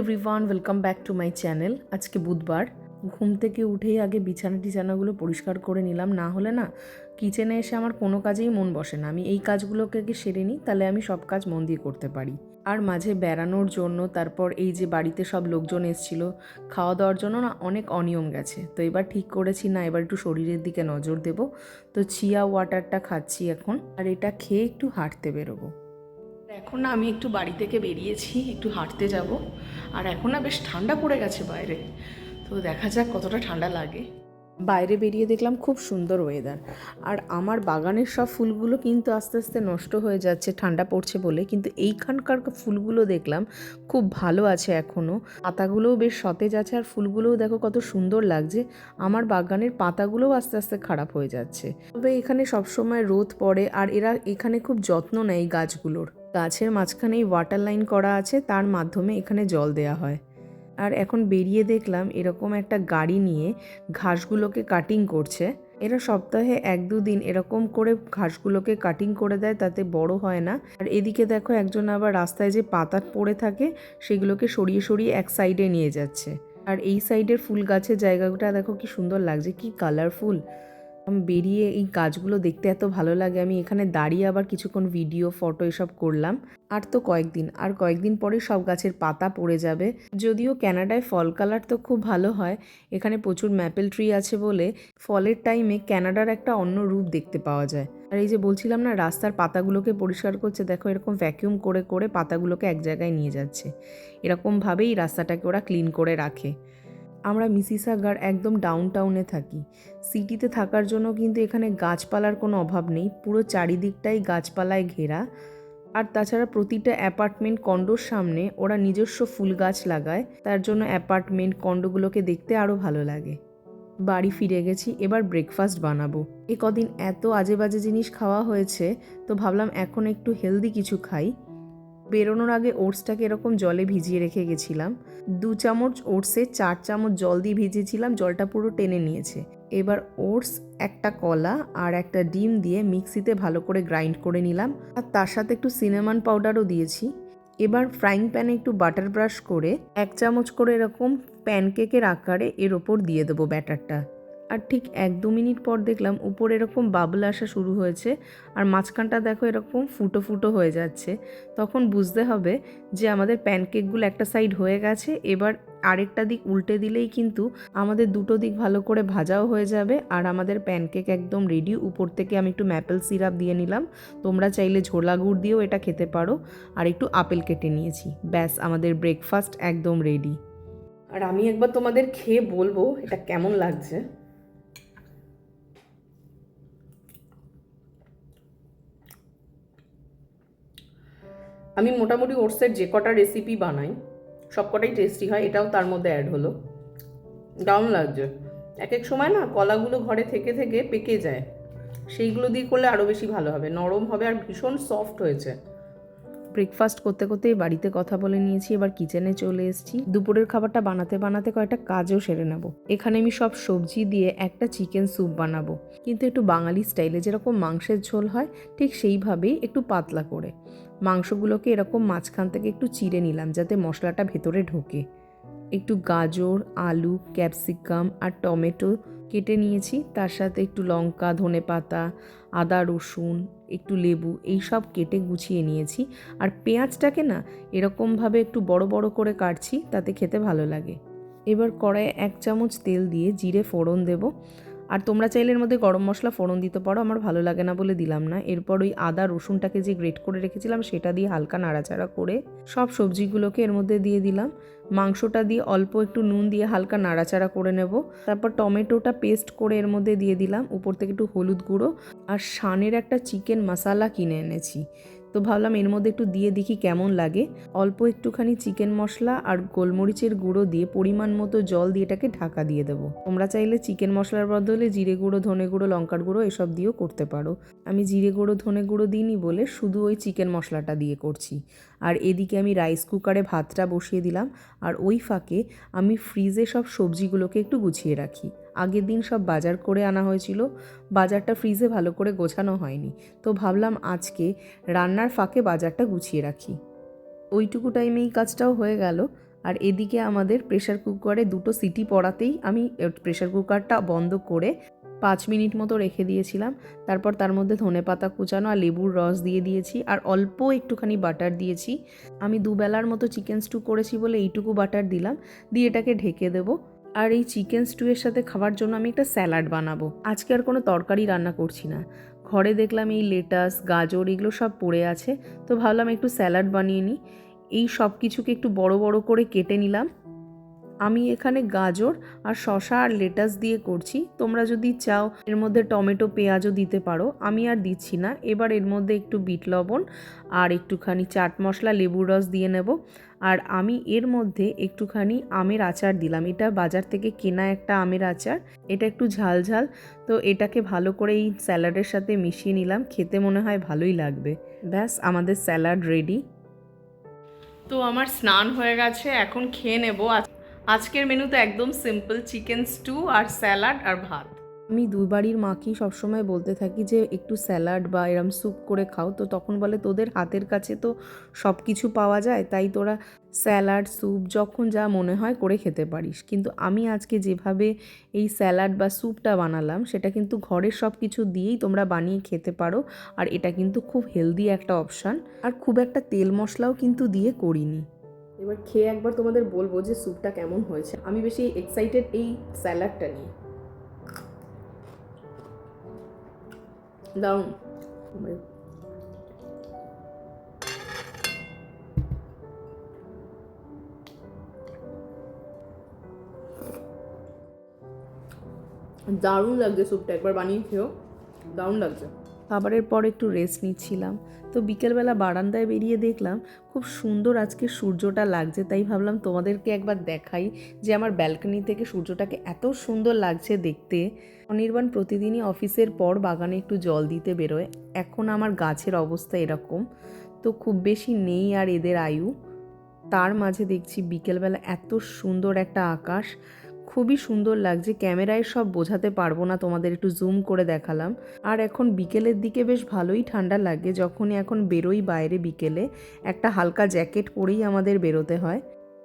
Everyone welcome back to my channel আজকে বুধবার। ঘুম থেকে উঠেই আগে বিছানা টিছানাগুলো পরিষ্কার করে নিলাম, না হলে না কিচেনে এসে আমার কোনো কাজেই মন বসে না। আমি এই কাজগুলোকে আগে সেরে নিই, তাহলে আমি সব কাজ মন দিয়ে করতে পারি। আর মাঝে বেড়ানোর জন্য, তারপর এই যে বাড়িতে সব লোকজন এসেছিল, খাওয়া দাওয়ার জন্য না অনেক অনিয়ম গেছে। তো এবার ঠিক করেছি, না এবার একটু শরীরের দিকে নজর দেব। তো চিয়া ওয়াটারটা খাচ্ছি এখন, আর এটা খেয়ে একটু হাঁটতে বেরোবো। এখন না আমি একটু বাড়ি থেকে বেরিয়েছি, একটু হাঁটতে যাব। আর এখন না বেশ ঠান্ডা পড়ে গেছে বাইরে। তো দেখা যাক কতটা ঠান্ডা লাগে। বাইরে বেরিয়ে দেখলাম খুব সুন্দর ওয়েদার আর আমার বাগানের সব ফুলগুলো কিন্তু আস্তে আস্তে নষ্ট হয়ে যাচ্ছে, ঠান্ডা পড়ছে বলে। কিন্তু এইখানকার ফুলগুলো দেখলাম খুব ভালো আছে এখনও পাতাগুলোও বেশ সতেজ আছে আর ফুলগুলোও দেখো কত সুন্দর লাগছে। আমার বাগানের পাতাগুলোও আস্তে আস্তে খারাপ হয়ে যাচ্ছে। তবে এখানে সবসময় রোদ পড়ে আর এরা এখানে খুব যত্ন নেয় গাছগুলোর। গাছের মাঝখানেই ওয়াটার লাইন করা আছে, তার মাধ্যমে এখানে জল দেয়া হয়। আর এখন বেরিয়ে দেখলাম এরকম একটা গাড়ি নিয়ে ঘাসগুলোকে কাটিং করছে। এরা সপ্তাহে এক দুদিন এরকম করে ঘাসগুলোকে কাটিং করে দেয়, তাতে বড় হয় না। আর এদিকে দেখো একজন আবার রাস্তায় যে পাতা পড়ে থাকে, সেগুলোকে সরিয়ে সরিয়ে এক সাইডে নিয়ে যাচ্ছে। আর এই সাইডের ফুল গাছের জায়গাটা দেখো কি সুন্দর লাগছে, কি কালারফুল বেরিয়ে এই গাছগুলো দেখতে এত ভালো লাগে। আমি এখানে দাঁড়িয়ে আবার কিছুক্ষণ ভিডিও ফটো এসব করলাম। আর তো কয়েকদিন, আর কয়েকদিন পরে সব গাছের পাতা পড়ে যাবে। যদিও ক্যানাডায় ফল কালার তো খুব ভালো হয়, এখানে প্রচুর ম্যাপেল ট্রি আছে বলে ফলের টাইমে ক্যানাডার একটা অন্য রূপ দেখতে পাওয়া যায়। আর এই যে বলছিলাম না, রাস্তার পাতাগুলোকে পরিষ্কার করছে, দেখো এরকম ভ্যাকিউম করে করে পাতাগুলোকে এক জায়গায় নিয়ে যাচ্ছে। এরকমভাবেই রাস্তাটাকে ওরা ক্লিন করে রাখে। আমরা মিসিসাগার একদম ডাউন টাউনে থাকি। সিটিতে থাকার জন্য কিন্তু এখানে গাছপালার কোনো অভাব নেই। পুরো চারিদিকটাই গাছপালায় ঘেরা। আর তাছাড়া প্রতিটা অ্যাপার্টমেন্ট কন্ডোর সামনে ওরা নিজস্ব ফুল গাছ লাগায়। তার জন্য অ্যাপার্টমেন্ট কন্ডোগুলোকে দেখতে আরও ভালো লাগে। বাড়ি ফিরে গেছি, এবার ব্রেকফাস্ট বানাবো। এ কদিন এত আজে বাজে জিনিস খাওয়া হয়েছে, তো ভাবলাম এখন একটু হেলদি কিছু খাই। বেরোনোর আগে ওটসটাকে এরকম জলে ভিজিয়ে রেখে গেছিলাম। দু চামচ ওটসে চার চামচ জল দিয়ে ভিজিয়েছিলাম, জলটা পুরো টেনে নিয়েছে। এবার ওটস, একটা কলা আর একটা ডিম দিয়ে মিক্সিতে ভালো করে গ্রাইন্ড করে নিলাম। আর তার সাথে একটু সিনেমান পাউডারও দিয়েছি। এবার ফ্রাইং প্যানে একটু বাটার ব্রাশ করে এক চামচ করে এরকম প্যানকেকের আকারে এর ওপর দিয়ে দেবো ব্যাটারটা। আর ঠিক এক দু মিনিট পর দেখলাম উপরে এরকম বাবল আসা শুরু হয়েছে আর মাঝখানটা দেখো এরকম ফুটো ফুটো হয়ে যাচ্ছে। তখন বুঝতে হবে যে আমাদের প্যানকেকগুলো একটা সাইড হয়ে গেছে, এবার আরেকটা দিক উল্টে দিলেই কিন্তু আমাদের দুটো দিক ভালো করে ভাজাও হয়ে যাবে আর আমাদের প্যানকেক একদম রেডি উপর থেকে আমি একটু ম্যাপেল সিরাপ দিয়ে নিলাম। তোমরা চাইলে ঝোলা গুড় দিয়েও এটা খেতে পারো। আর একটু আপেল কেটে নিয়েছি। ব্যাস, আমাদের ব্রেকফাস্ট একদম রেডি আর আমি একবার তোমাদের খেয়ে বলব এটা কেমন লাগছে। আমি মোটামুটি ওটসের যে কটা রেসিপি বানাই, সব কটাই টেস্টি হয়, এটাও তার মধ্যে অ্যাড হলো। দারুণ লাগছে। এক এক সময় না কলাগুলো ঘরে থেকে থেকে পেকে যায়। সেইগুলো দিয়ে করলে আরও বেশি ভালো হবে। নরম হবে আর ভীষণ সফট হয়েছে। ব্রেকফাস্ট করতে করতেই বাড়িতে কথা বলে নিয়েছি, এবার কিচেনে চলে এসেছি। দুপুরের খাবারটা বানাতে বানাতে কয়েকটা কাজও সেরে নেব। এখানে আমি সব সবজি দিয়ে একটা চিকেন স্যুপ বানাবো। কিন্তু একটু বাঙালি স্টাইলে যেরকম মাংসের ঝোল হয়, ঠিক সেইভাবেই একটু পাতলা করে। মাংসগুলোকে এরকম মাঝখান থেকে একটু চিড়ে নিলাম যাতে মশলাটা ভেতরে ঢোকে। একটু গাজর, আলু ক্যাপসিকাম আর টমেটো কেটে নিয়েছি। তার সাথে একটু লঙ্কা ধনে পাতা আদা, রসুন একটু লেবু, এই সব কেটে গুছিয়ে নিয়েছি। আর পেঁয়াজটাকে না এরকমভাবে একটু বড় বড় করে কাটছি, তাতে খেতে ভালো লাগে। এবার কড়াইয়ে এক চামচ তেল দিয়ে জিরে ফোড়ন দেব। আর তোমরা চাইলে এর মধ্যে গরম মশলা ফোড়ন দিতে পারো, আমার ভালো লাগে না বলে দিলাম না। এরপর ওই আদা, রসুনটাকে যে গ্রেট করে রেখেছিলাম, সেটা দিয়ে হালকা নাড়াচাড়া করে সব সবজিগুলোকে এর মধ্যে দিয়ে দিলাম। মাংসটা দিয়ে অল্প একটু নুন দিয়ে হালকা নাড়াচাড়া করে নেব। তারপর টমেটোটা পেস্ট করে এর মধ্যে দিয়ে দিলাম, উপর থেকে একটু হলুদ গুঁড়ো। আর শানের একটা চিকেন মশালা কিনে এনেছি। তো ভাবলাম এর মধ্যে একটু দিয়ে দেখি কেমন লাগে। অল্প একটুখানি চিকেন মশলা আর গোলমরিচের গুঁড়ো দিয়ে পরিমাণ মতো জল দিয়ে এটাকে ঢাকা দিয়ে দেবো। তোমরা চাইলে চিকেন মশলার বদলে জিরে গুঁড়ো, ধনে গুঁড়ো, লঙ্কার গুঁড়ো এসব দিয়েও করতে পারো। আমি জিরে গুঁড়ো, ধনে গুঁড়ো দিইনি বলে শুধু ওই চিকেন মশলাটা দিয়ে করছি। আর এদিকে আমি রাইস কুকারে ভাতটা বসিয়ে দিলাম। আর ওই ফাঁকে আমি ফ্রিজে সব সবজিগুলোকে একটু গুছিয়ে রাখি। আগের দিন সব বাজার করে আনা হয়েছিল। বাজারটা ফ্রিজে ভালো করে গোছানো হয়নি। তো ভাবলাম আজকে রান্নার ফাঁকে বাজারটা গুছিয়ে রাখি। ওইটুকু টাইমে এই কাজটাও হয়ে গেল। আর এদিকে আমাদের প্রেশার কুকারে দুটো সিটি পড়াতেই আমি প্রেশার কুকারটা বন্ধ করে পাঁচ মিনিট মতো রেখে দিয়েছিলাম। তারপর তার মধ্যে ধনে পাতা কুচানো আর লেবুর রস দিয়ে দিয়েছি। আর অল্প একটুখানি বাটার দিয়েছি। আমি দুবেলার মতো চিকেন স্টু করেছি বলে এইটুকু বাটার দিলাম। দিয়ে এটাকে ঢেকে দেবো। আর এই চিকেন স্টুয়ের সাথে খাবার জন্য আমি একটা স্যালাড বানাবো। আজকে আর কোনো তরকারি রান্না করছি না। ঘরে দেখলাম এই লেটাস, গাজর এগুলো সব পড়ে আছে। তো ভাবলাম একটু স্যালাড বানিয়ে নিই। এই সব কিছুকে একটু বড় বড় করে কেটে নিলাম। আমি এখানে গাজর আর শশা আর লেটাস দিয়ে করছি। তোমরা যদি চাও এর মধ্যে টমেটো, পেঁয়াজও দিতে পারো। আমি আর দিচ্ছি না। এবার এর মধ্যে একটু বিট লবণ আর একটুখানি চাট মশলা, লেবুর রস দিয়ে নেব। আর আমি এর মধ্যে একটুখানি আমের আচার দিলাম। এটা বাজার থেকে কেনা একটা আমের আচার। এটা একটু ঝাল ঝাল। তো এটাকে ভালো করে এই স্যালাডের সাথে মিশিয়ে নিলাম। খেতে মনে হয় ভালোই লাগবে। ব্যাস, আমাদের স্যালাড রেডি। তো আমার স্নান হয়ে গেছে। এখন খেয়ে নেব। আজকের মেনুতে একদম সিম্পল চিকেন স্টু আর স্যালাড আর ভাত। আমি দুই বাড়ির মাকেই সবসময় বলতে থাকি যে, একটু স্যালাড বা এরম স্যুপ করে খাও। তো তখন বলে, তোদের হাতের কাছে তো সব কিছু পাওয়া যায়, তাই তোরা স্যালাড স্যুপ যখন যা মনে হয় করে খেতে পারিস। কিন্তু আমি আজকে যেভাবে এই স্যালাড বা স্যুপটা বানালাম, সেটা কিন্তু ঘরের সব কিছু দিয়েই তোমরা বানিয়ে খেতে পারো। আর এটা কিন্তু খুব হেলদি একটা অপশান আর খুব একটা তেল মশলাও কিন্তু দিয়ে করিনি। এবার খেয়ে একবার তোমাদের বলব যে স্যুপটা কেমন হয়েছে। আমি বেশি এক্সাইটেড এই স্যালাডটা নিয়ে। দারুণ। দারুণ লাগছে স্যুপটা একবার বানিয়ে খেও দারুণ লাগছে। খাবারের পর একটু রেস্ট নিচ্ছিলাম। তো বিকেলবেলা বারান্দায় বেরিয়ে দেখলাম, খুব সুন্দর আজকে সূর্যটা লাগছে। তাই ভাবলাম তোমাদেরকে একবার দেখাই যে আমার ব্যালকনি থেকে সূর্যটাকে এত সুন্দর লাগছে দেখতে। অনির্বাণ প্রতিদিনই অফিসের পর বাগানে একটু জল দিতে বেরোয়। এখন আমার গাছের অবস্থা এরকম। তো খুব বেশি নেই আর এদের আয়ু। তার মাঝে দেখছি বিকেলবেলা এত সুন্দর একটা আকাশ। খুবই সুন্দর লাগছে। ক্যামেরায় সব বোঝাতে পারব না, তোমাদের একটু জুম করে দেখালাম। আর এখন বিকেলের দিকে বেশ ভালোই ঠান্ডা লাগে, যখনই এখন বেরোই বাইরে বিকেলে, একটা হালকা জ্যাকেট পরেই আমাদের বেরোতে হয়।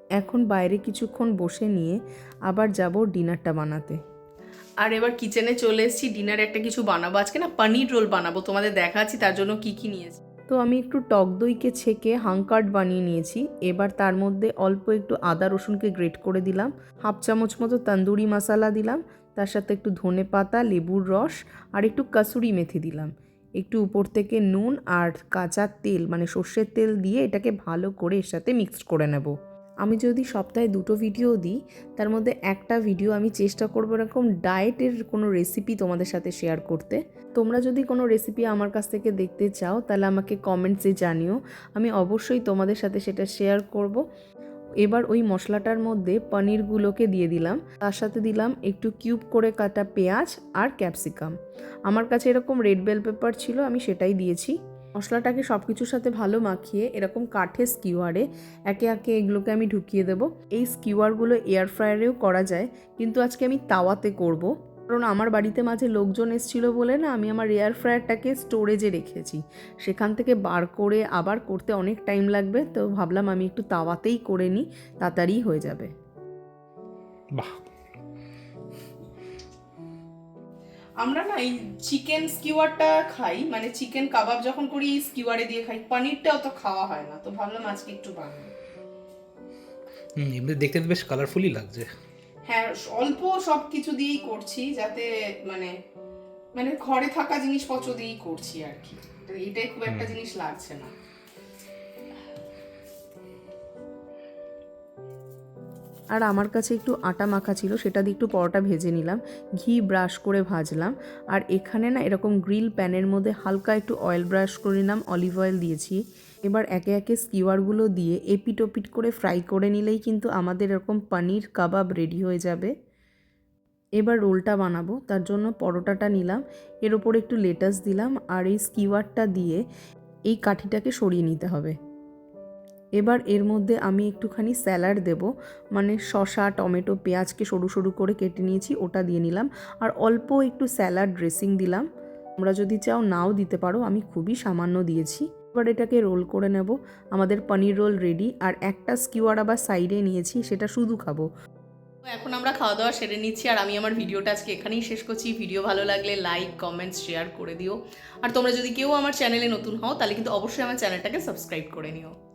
এখন বাইরে কিছুক্ষণ বসে নিয়ে আবার যাব ডিনারটা বানাতে। আর এবার কিচেনে চলে এসেছি, ডিনার একটা কিছু বানাবো। আজকে না পনির রোল বানাবো, তোমাদের দেখাচ্ছি তার জন্য কি কি নিয়েছি। তো আমি একটু টক দইকে ছেঁকে হাংকার্ড বানিয়ে নিয়েছি। এবার তার মধ্যে অল্প একটু আদা রসুনকে গ্রেট করে দিলাম। হাফ চামচ মতো তান্দুরি মশলা দিলাম। তার সাথে একটু ধনে পাতা, লেবুর রস আর একটু কাসুরি মেথি দিলাম। একটু উপর থেকে নুন আর কাঁচা তেল মানে সর্ষের তেল দিয়ে এটাকে ভালো করে এর সাথে মিক্সড করে নেব। আমি যদি সপ্তাহে দুটো ভিডিও দিই, তার মধ্যে একটা ভিডিও আমি চেষ্টা করব এরকম ডায়েটের কোনো রেসিপি তোমাদের সাথে শেয়ার করতে। তোমরা যদি কোনো রেসিপি আমার কাছ থেকে দেখতে চাও, তাহলে আমাকে কমেন্টসে জানিও। আমি অবশ্যই তোমাদের সাথে সেটা শেয়ার করব। এবার ওই মশলাটার মধ্যে পনিরগুলোকে দিয়ে দিলাম। তার সাথে দিলাম একটু কিউব করে কাটা পেঁয়াজ আর ক্যাপসিকাম আমার কাছে এরকম রেড বেল পেপার ছিল, আমি সেটাই দিয়েছি। মশলাটাকে সব কিছুর সাথে ভালো মাখিয়ে এরকম কাঠের স্কিওয়ারে একে একে এগুলোকে আমি ঢুকিয়ে দেবো। এই স্কিওয়ারগুলো এয়ার ফ্রায়ারেও করা যায়, কিন্তু আজকে আমি তাওয়াতে করব। কারণ আমার বাড়িতে মাঝে লোকজন এসেছিল বলে না, আমি আমার এয়ার ফ্রায়ারটাকে স্টোরেজে রেখেছি। সেখান থেকে বার করে আবার করতে অনেক টাইম লাগবে, তো ভাবলাম আমি একটু তাওয়াতেই করে নিই তাড়াতাড়ি হয়ে যাবে। বাহ! আমরা না এই চিকেন স্কিওয়ারটা খাই মানে চিকেন কাবাব যখন করি স্কিওয়ারে দিয়ে খাই পনিরটা অত খাওয়া হয় না। তো ভাবলাম আজকে একটু বানাই। হুম এমনি দেখতে তো বেশ কালারফুলই লাগছে। হ্যাঁ অল্প সব কিছু দিয়েই করছি যাতে মানে মানে ঘরে থাকা জিনিসপত্র দিয়েই করছি আর কি। তো এটাই খুব একটা জিনিস লাগছে না। আর আমার কাছে একটু আটা মাখা ছিল, সেটা দিয়ে একটু পরোটা ভেজে নিলাম, ঘি ব্রাশ করে ভাজলাম। আর এখানে না এরকম গ্রিল প্যানের মধ্যে হালকা একটু অয়েল ব্রাশ করে নিলাম অলিভ অয়েল দিয়েছি। এবার একে একে স্কিওয়ারগুলো দিয়ে এপিট ওপিট করে ফ্রাই করে নিলেই কিন্তু আমাদের এরকম পনির কাবাব রেডি হয়ে যাবে। এবার রোলটা বানাবো, তার জন্য পরোটাটা নিলাম, এর ওপর একটু লেটাস দিলাম, আর এই স্কিওয়ারটা দিয়ে এই কাঠিটাকে সরিয়ে নিতে হবে। এবার এর মধ্যে আমি একটুখানি স্যালাড দেব। মানে শসা, টমেটো, পেঁয়াজকে সরু সরু করে কেটে নিয়েছি, ওটা দিয়ে নিলাম। আর অল্প একটু স্যালাড ড্রেসিং দিলাম। তোমরা যদি চাও নাও দিতে পারো, আমি খুবই সামান্য দিয়েছি। এবার এটাকে রোল করে নেব। আমাদের পনির রোল রেডি। আর একটা স্কিওয়ার আবার সাইডে নিয়েছি, সেটা শুধু খাব। এখন আমরা খাওয়া দাওয়া সেরে নিচ্ছি। আর আমি আমার ভিডিওটা আজকে এখানেই শেষ করছি। ভিডিও ভালো লাগলে লাইক, কমেন্টস, শেয়ার করে দিও। আর তোমরা যদি কেউ আমার চ্যানেলে নতুন হও, তাহলে কিন্তু অবশ্যই আমার চ্যানেলটাকে সাবস্ক্রাইব করে নিও।